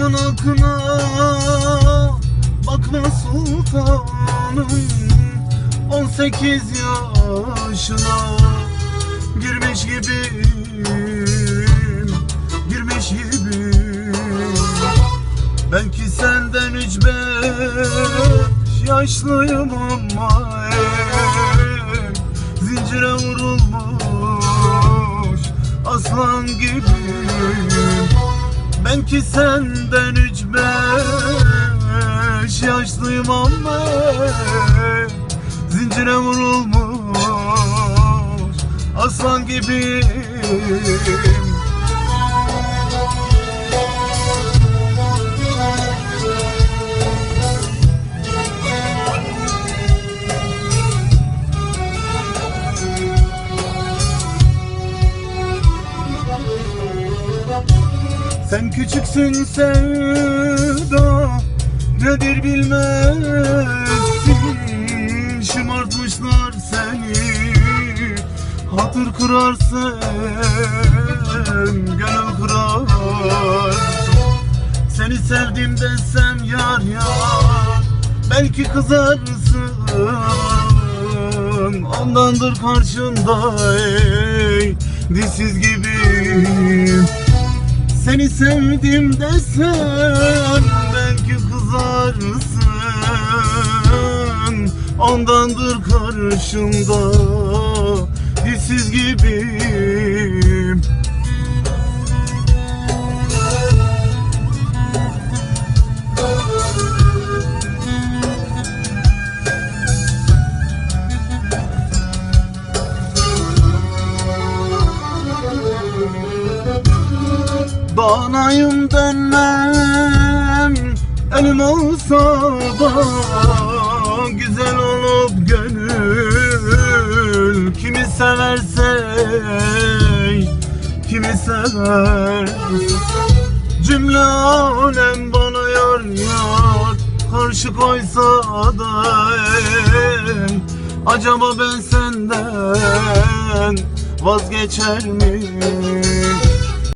Saçımın akına bakma sultanım. 18 yaşına girmiş gibiyim Girmiş gibiyim. Belki senden üç beş yaşlıyım ama Zincire vurulmuş aslan gibiyim Belki senden üç beş yaşlıyım ama Zincire vurulmuş aslan gibiyim Sen küçüksün sevda Nedir bilmezsin. Şımartmışlar seni Hatır kırarsın Gönül kırar Seni sevdim desem yar yar Belki kızarsın. Ondandır karşında ey Dişsiz gibiyim seni sevdim desem belki kızarsın. Ondandır karşımda dişsiz gibiyim Bağnayım dönmem Elim olsa da Güzel olup gönül. Kimi severse Kimi sever. Cümle alem bana yar yar Karşı koysa da Acaba ben senden Vazgeçer miyim?